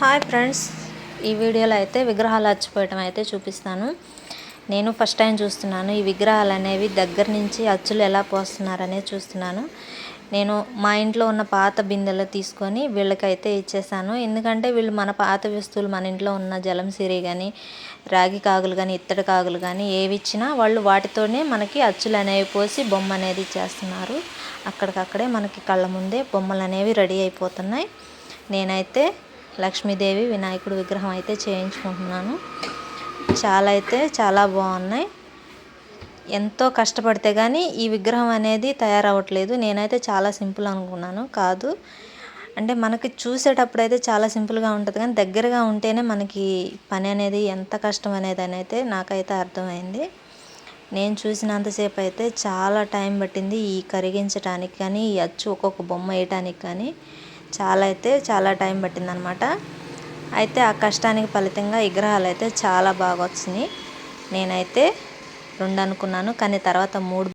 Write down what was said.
Hi friends. ఈ వీడియోలో అయితే విగ్రహాలు అచ్చిపోయటం అయితే చూపిస్తాను. నేను ఫస్ట్ టైం చూస్తున్నాను. ఈ విగ్రహాలు అనేవి దగ్గర నుంచి అచ్చులు ఎలా పోస్తున్నారనే చూస్తున్నాను. నేను మా ఇంట్లో ఉన్న పాత బిందెలు తీసుకొని వీళ్ళకైతే ఇచ్చేసాను. ఎందుకంటే వీళ్ళు మన పాత వస్తువులు మన ఇంట్లో ఉన్న జలం సిరి కానీ రాగి కాగులు కానీ ఇత్తడి కాగులు కానీ ఏవి ఇచ్చినా వాళ్ళు వాటితోనే మనకి అచ్చులు అనేవి పోసి బొమ్మ అనేది చేస్తున్నారు అక్కడికక్కడే మనకి కళ్ళ ముందే బొమ్మలు అనేవి రెడీ అయిపోతున్నాయి. నేనైతే లక్ష్మీదేవి వినాయకుడు విగ్రహం అయితే చేయించుకుంటున్నాను. చాలా అయితే చాలా బాగున్నాయి. ఎంతో కష్టపడితే కానీ ఈ విగ్రహం అనేది తయారవ్వట్లేదు. నేనైతే చాలా సింపుల్ అనుకున్నాను. కాదు. అంటే మనకి చూసేటప్పుడు అయితే చాలా సింపుల్గా ఉంటుంది. కానీ దగ్గరగా ఉంటేనే మనకి పని అనేది ఎంత కష్టం అనేది అయితే నాకైతే అర్థమైంది. నేను చూసినంతసేపు అయితే చాలా టైం పట్టింది ఈ కరిగించడానికి కానీ ఈ అచ్చు ఒక్కొక్క బొమ్మ వేయటానికి కానీ చాలా అయితే చాలా టైం పట్టిందనమాట. అయితే ఆ కష్టానికి ఫలితంగా విగ్రహాలు అయితే చాలా బాగా వచ్చినాయి. నేనైతే రెండు అనుకున్నాను కానీ తర్వాత మూడు